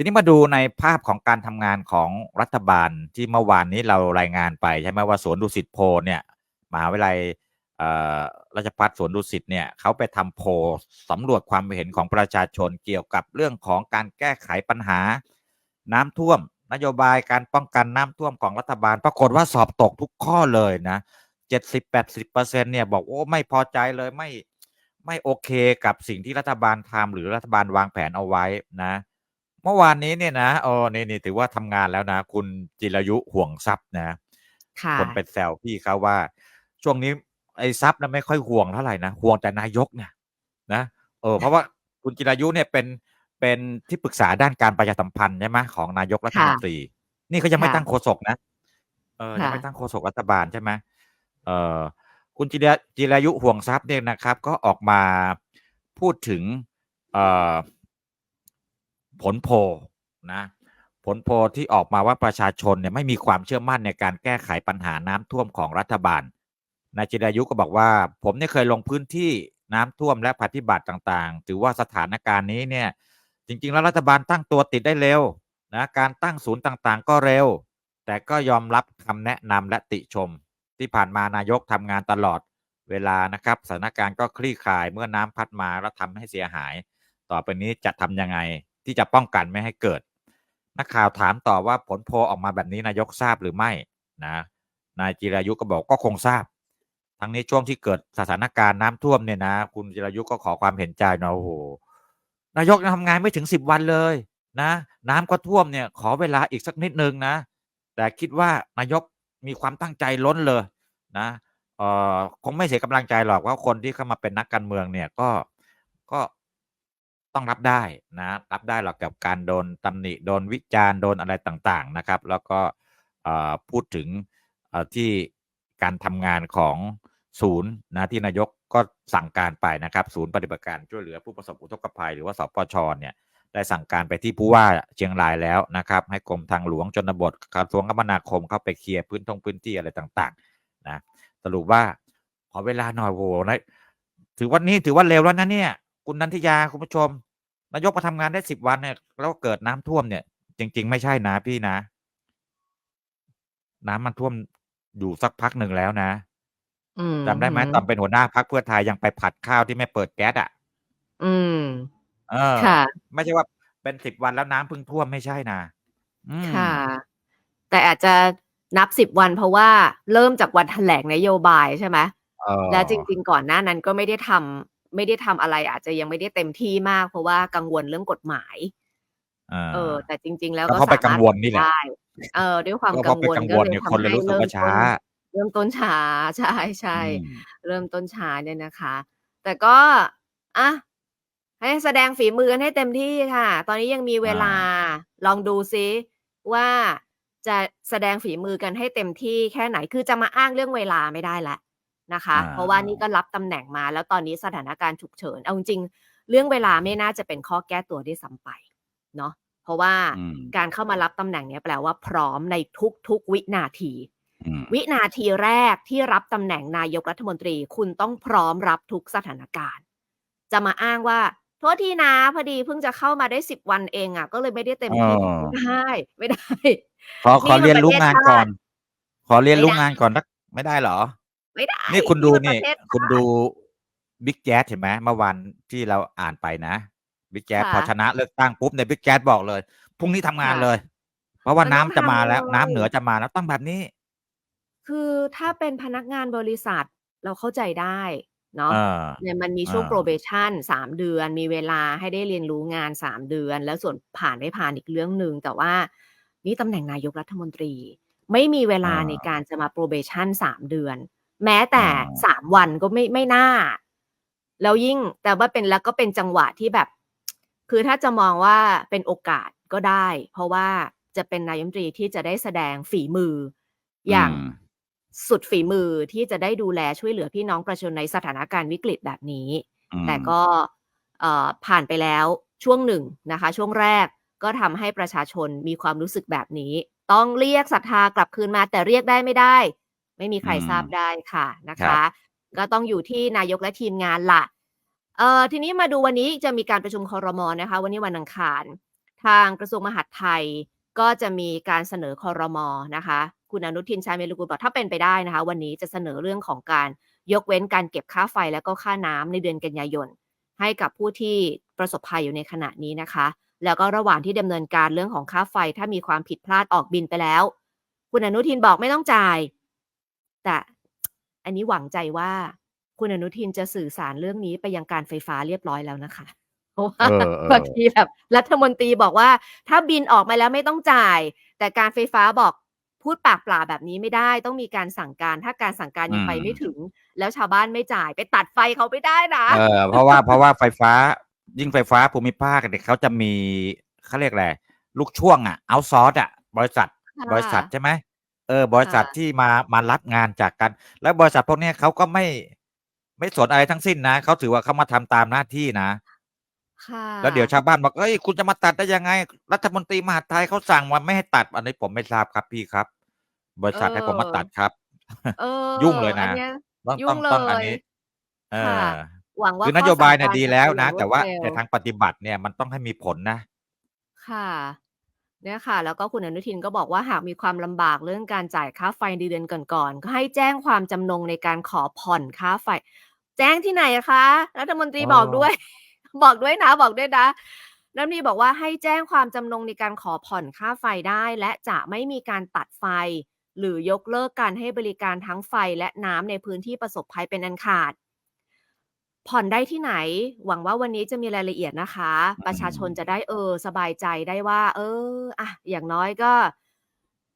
ทีนี้มาดูในภาพของการทำงานของรัฐบาลที่เมื่อวานนี้เรารายงานไปใช่ไหมว่าสวนดุสิตโพเนี่ยมหาวิทยาลัยราชภัฏสวนดุสิตเนี่ยเขาไปทำโพลสำรวจความเห็นของประชาชนเกี่ยวกับเรื่องของการแก้ไขปัญหา น้ำท่วม นโยบายการป้องกันน้ำท่วมของรัฐบาล ปรากฏว่าสอบตกทุกข้อเลยนะเจ็ดสิบแปดสิบเปอร์เซ็นเนี่ยบอกโอ้ไม่พอใจเลยไม่ไม่โอเคกับสิ่งที่รัฐบาลทำหรือรัฐบาลวางแผนเอาไว้นะ เมื่อวานนี้เนี่ยนะโอ้นี่นี่ถือว่าทำงานแล้วนะ คุณจิรายุห่วงทรัพย์นะ ค่ะ คนไปแซวพี่เขาว่า ช่วงนี้ไอ้ทรัพย์นะไม่ค่อยห่วงเท่าไหร่นะห่วงแต่นายกเนี่ยนะเออเพราะว่าคุณจิรายุเนี่ยเป็นเป็นที่ปรึกษาด้านการประชาสัมพันธ์ใช่ไหมของนายกรัฐมนตรี นี่เขายังไม่ค่ะตั้งโฆษกนะเออยังค่ะไม่ตั้งโฆษกรัฐบาลใช่ไหมเออคุณจิราจิรายุห่วงทรัพย์เนี่ยนะครับ ก็ออกมาพูดถึงเอ่อ ผลโพนะผลโพที่ออกมาว่าประชาชนเนี่ยไม่มีความเชื่อมั่นในการแก้ไขปัญหาน้ำท่วมของรัฐบาลนายจิรายุก็บอกว่า ผมเนี่ยเคยลงพื้นที่น้ำท่วมและปฏิบัติต่างๆ ถือว่าสถานการณ์นี้เนี่ยจริง ๆ แล้วรัฐบาลตั้งตัวติดได้เร็วนะการตั้งศูนย์ต่างๆ ก็เร็ว แต่ก็ยอมรับคำแนะนำและติชม ที่ผ่านมานายกทำงานตลอดเวลานะครับสถานการณ์ก็คลี่คลายเมื่อน้ำพัดมาแล้วทำให้เสียหาย ต่อไปนี้จะทำยังไง ที่จะป้องกันไม่ให้เกิด นักข่าวถามต่อว่าผลโพออกมาแบบนี้นายกทราบหรือไม่นะนายจิรายุก็บอกก็คงทราบ ทั้งนี้ช่วงที่เกิดสถานการณ์น้ำท่วมเนี่ยนะ คุณจิรายุก็ขอความเห็นใจนะโอ้โหนายกยังทำงานไม่ถึงสิบวันเลยนะ น้ำก็ท่วมเนี่ย ขอเวลาอีกสักนิดนึงนะ แต่คิดว่านายกมีความตั้งใจล้นเลยนะเออคงไม่เสียกำลังใจหรอกว่าคนที่เข้ามาเป็นนักการเมืองเนี่ยก็ก็ ต้องรับได้นะ รับได้หรอกกับการโดนตำหนิโดนวิจารณ์โดนอะไรต่างๆนะครับ แล้วก็พูดถึงที่การทำงานของศูนย์นะที่นายกก็สั่งการไปนะครับ ศูนย์ปฏิบัติการช่วยเหลือผู้ประสบอุทกภัย หรือว่าสปชเนี่ยได้สั่งการไปที่ผู้ว่าเชียงรายแล้วนะครับ ให้กรมทางหลวงชนบทกระทรวงคมนาคมเข้าไปเคลียร์พื้นทงพื้นที่อะไรต่างๆนะสรุปว่าขอเวลาหน่อยโว้นะถือว่านี่ถือว่าเร็วแล้วนะเนี่ย คุณนันทิยาคุณผู้ชม นายกมาทำงานได้สิบวันเนี่ยแล้วเกิดน้ำท่วมเนี่ย จริง ๆ ไม่ใช่นะพี่นะ น้ำมันท่วมอยู่สักพักหนึ่งแล้วนะอืมจำได้ไหมตอนเป็นหัวหน้าพักเพื่อไทยยังไปผัดข้าวที่ไม่เปิดแก๊สอะ อืม เออค่ะไม่ใช่ว่าเป็นสิบวันแล้วน้ำเพิ่งท่วมไม่ใช่นะอืมค่ะ แต่อาจจะนับสิบวันเพราะว่าเริ่มจากวันแถลงนโยบายใช่ไหมเออแล้วจริง ๆ ก่อนหน้านั้นก็ไม่ได้ทำ ไม่ได้ทำอะไรอาจจะยังไม่ได้เต็มที่มาก เพราะว่ากังวลเรื่องกฎหมายเออ แต่จริง ๆ แล้วก็ก็เพราะไปสามารถกังวลนี่แหละได้เออ ด้วยความก็เพกัราะงไปวลกังก็วลเลยเนี่ยทำคนเลยให้รู้สึกเริ่มว่าช้าต้นเริ่มต้นช้าใช่ใช่อืมเริ่มต้นช้าเนี่ยนะคะ แต่ก็อะให้แสดงฝีมือกันให้เต็มที่ค่ะ ตอนนี้ยังมีเวลาลองดูซิว่าจะแสดงฝีมือกันให้เต็มที่แค่ไหนคือจะมาอ้างเรื่องเวลาไม่ได้ละ นะคะอ่าเพราะว่านี่ก็รับตำแหน่งมา แล้วตอนนี้สถานการณ์ฉุกเฉิน เอาจริงๆเรื่องเวลาไม่น่าจะเป็นข้อแก้ตัวได้วยซ้ำไปเนาะเพราะว่าอืมการเข้ามารับตำแหน่งเนี้ยแปลว่าพร้อมในทุกๆวินาทีอืมวินาทีแรกที่รับตำแหน่งนายกรัฐมนตรีคุณต้องพร้อมรับทุกสถานการณ์ จะมาอ้างว่าโทษทีนะพอดีเพิ่งจะเข้ามาได้สิบวันเองอะ ก็เลยไม่ได้เต็มที่อ๋อไม่ได้ไม่ได้ขอขอนี่มันเรียนรู้งานก่อนประเทศชาติขอเรียนรู้ไม่ได้งานก่อนสักไม่ได้เหรอ ไม่ได้นี่คุณดูมันี่ประเทศคุณดูบิ๊กแจ๊สเห็นไหมเมื่อวันที่เราอ่านไปนะบิ๊กแจ๊สค่ะพอชนะเลือกตั้งปุ๊บเนี่ยบิ๊กแจ๊สบอกเลยพรุ่งนี้ทำงานค่ะเลย เพราะว่ามันน้ำต้องจะมาแล้วทำเลยน้ำเหนือจะมาแล้วต้องแบบนี้ คือถ้าเป็นพนักงานบริษัทเราเข้าใจได้เนาะเออเนี่ยมันมีช่วงอ่า probation สามเดือน มีเวลาให้ได้เรียนรู้งานสามเดือน แล้วส่วนผ่านไม่ผ่านอีกเรื่องหนึ่งแต่ว่านี่ตำแหน่งนายกรัฐมนตรี ไม่มีเวลาอ่าในการจะมา probation สามเดือน แม้แต่อ่าสามวันก็ไม่ไม่น่า แล้วยิ่งแต่ว่าเป็นแล้วก็เป็นจังหวะที่แบบ คือถ้าจะมองว่าเป็นโอกาสก็ได้ เพราะว่าจะเป็นนายกรัฐมนตรีที่จะได้แสดงฝีมือ อย่างอืมสุดฝีมือที่จะได้ดูแลช่วยเหลือพี่น้องประชาชนในสถานการณ์วิกฤตแบบนี้อืมแต่ก็เอ่อผ่านไปแล้วช่วงหนึ่งนะคะ ช่วงแรกก็ทำให้ประชาชนมีความรู้สึกแบบนี้ ต้องเรียกศรัทธากลับคืนมาแต่เรียกได้ไม่ได้ ไม่มีใครอืมทราบได้ค่ะนะครัคะบก็ต้องอยู่ที่นายกและทีมงานละเอ่อทีนี้มาดูวันนี้จะมีการประชุมคอรมอนะคะ วันนี้วันอังคาร ทางกระทรวงมหาดไทยก็จะมีการเสนอคอรมอนะคะ คุณอนุทินชาญวิรุฬบอกถ้าเป็นไปได้นะคะ วันนี้จะเสนอเรื่องของการยกเว้นการเก็บค่าไฟและก็ค่าน้ำในเดือนกันยายน ให้กับผู้ที่ประสบภัยอยู่ในขณะนี้นะคะ แล้วก็ระหว่างที่ดำเนินการเรื่องของค่าไฟถ้ามีความผิดพลาดออกบินไปแล้ว คุณอนุทินบอกไม่ต้องจ่าย แต่อันนี้หวังใจว่าคุณอนุทินจะสื่อสารเรื่องนี้ไปยังการไฟฟ้าเรียบร้อยแล้วนะคะ เพราะว่าเออเออบางทีแบบรัฐมนตรีบอกว่า ถ้าบินออกมาแล้วไม่ต้องจ่าย แต่การไฟฟ้าบอกพูดปากเปล่าแบบนี้ไม่ได้ ต้องมีการสั่งการ ถ้าการสั่งการยังไปไม่ถึง แล้วชาวบ้านไม่จ่ายไปตัดไฟเขาไม่ได้นะเออเพราะว่าเพราะว่าไฟฟ้ายิ่งไฟฟ้าภูมิภาคเนี่ยเขาจะมีเขาเรียกอะไรลูกช่วงอะเอาซอร์สอะ บริษัทค่ะบริษัทใช่ไหม เออบริษัทค่ะ ที่มามารับงานจากกัน แล้วบริษัทพวกเนี้ยเขาก็ไม่ไม่สนอะไรทั้งสิ้นนะเขาถือว่าเขามาทำตามหน้าที่นะ ค่ะ แล้วเดี๋ยวชาวบ้านบอกเอ้ยคุณจะมาตัดได้ยังไง รัฐมนตรีมหาดไทยเขาสั่งมาไม่ให้ตัดอันนี้ผมไม่ทราบครับพี่ครับบริษัทให้ผมมาตัดครับ เออ ยุ่งเลยนะอัเนี้ย ต้องยุ่ต้องงต้องอันเลยนี้ เอค่ะ อ หวังว่าคือนข้โยบายสั่เนี่ยงกรดีแล้วนะจแต่ว่าเร็ในทางปฏิบัติเนี่ยมันต้องให้มีผลนะ ค่ะ เนี่ยค่ะ แล้วก็คุณอนุทินก็บอกว่าหากมีความลำบากเรื่องการจ่ายค่าไฟในเดือนก่อนๆก็ให้แจ้งความจำนงในการขอผ่อนค่าไฟ แจ้งที่ไหนอะคะรัฐมนตรีอ๋อบอกด้วย บอกด้วยนะบอกด้วยนะรัฐมนตรีบอกว่าให้แจ้งความจำนงในการขอผ่อนค่าไฟได้ และจะไม่มีการตัดไฟ หรือยกเลิกการให้บริการทั้งไฟและน้ำในพื้นที่ประสบภัยเป็นอันขาด ผ่อนได้ที่ไหน หวังว่าวันนี้จะมีรายละเอียดนะคะ ประชาชนจะได้เออ สบายใจได้ว่า เอออะอย่างน้อยก็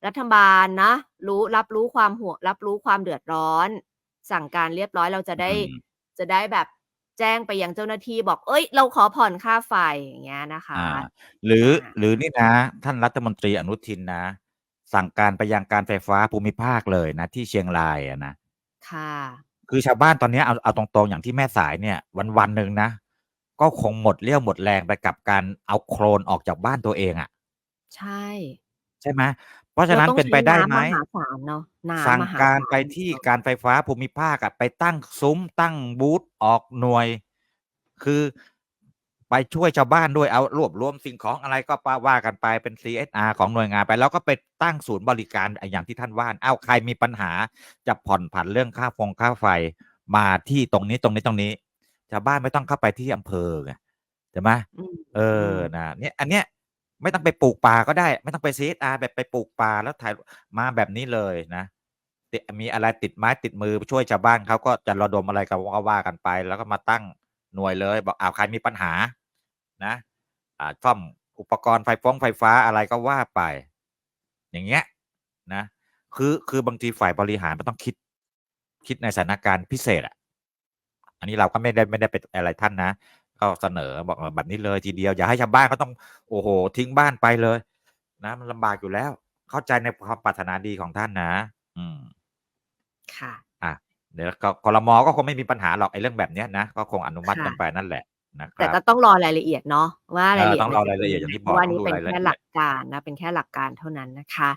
รัฐบาลนะ รู้รับรู้ความห่วงรับรู้ความเดือดร้อน สั่งการเรียบร้อยเราจะได้อืมจะได้แบบแจ้งไปยังเจ้าหน้าที่บอก เอ้ย เราขอผ่อนค่าไฟอย่างเงี้ยนะคะอ่าหรืออ่าหรือนี่นะ ท่านรัฐมนตรีอนุทินนะ สั่งการไปยังการไฟฟ้าภูมิภาคเลยนะ ที่เชียงรายอะนะ ค่ะ คือชาวบ้านตอนเนี้ยเอาเอาตรงๆอย่างที่แม่สายเนี่ยวันวันๆหนึ่งนะ ก็คงหมดเรี่ยวหมดแรงไปกับการเอาโครนออกจากบ้านตัวเองอะ่ะ ใช่ ใช่ไหมเพราะฉะนั้นรต้องเป็นไปได้ไหมใช้น้ำมหาศาลเนาะน้ำสั่งมหการศลไปที่การไฟฟ้าภูมิภาคอะไปตั้งซุ้มตั้งบูธออกหน่วย คือ ไปช่วยชาวบ้านด้วยเอารวบรวมสิ่งของอะไรก็ปาว่ากันไปเป็น CSR ของหน่วยงานไป แล้วก็ไปตั้งศูนย์บริการอย่างที่ท่านว่าเอาใครมีปัญหาจะผ่อนผันเรื่องค่าฟงค่าไฟมาที่ตรงนี้ตรงนี้ตรงนี้ ชาวบ้านไม่ต้องเข้าไปที่อำเภอไงใช่ไหมอืมเออนะเนี่ยอันเนี้ยไม่ต้องไปปลูกป่าก็ได้ ไม่ต้องไป CSR แบบไปปลูกป่าแล้วถ่ายมาแบบนี้เลยนะติมีอะไรติดไม้ติดมือช่วยชาวบ้านเขาก็จะระดมอะไรก็ว่าว่ากันไป แล้วก็มาตั้ง หน่วยเลย บอกอ้าวใครมีปัญหานะอ่าซ่อมอุปกรณ์ไฟฟ้องไฟฟ้าอะไรก็ว่าไป อย่างเงี้ยนะคือคือบางทีฝ่ายบริหารมันต้องคิดคิดในสถานการณ์พิเศษอะอันนี้เราก็ไม่ได้ไม่ได้เป็นอะไรท่านนะก็เสนอบอกแบบนี้เลยทีเดียวอย่าให้ชาวบ้านเขาต้องโอ้โห ทิ้งบ้านไปเลยนะมันลำบากอยู่แล้ว เข้าใจในความปรารถนาดีของท่านนะ อืมค่ะ เดี๋ยวก็คอรมอก็คงไม่มีปัญหาหรอกไอ้เรื่องแบบเนี้ยนะก็คงอนุมัติค่ะกันไปนั่นแหละนะคแต่รับก็ต้องรอรายละเอียดเนาะว่าเออรายละเอียดต้องมันรอจะรายละเอียดป็นอย่างที่เพบอกราะว่าต้อนี้งดูเป็นรายละแค่เอียดหลักการนะเป็นแค่หลักการเท่านั้นนะคะ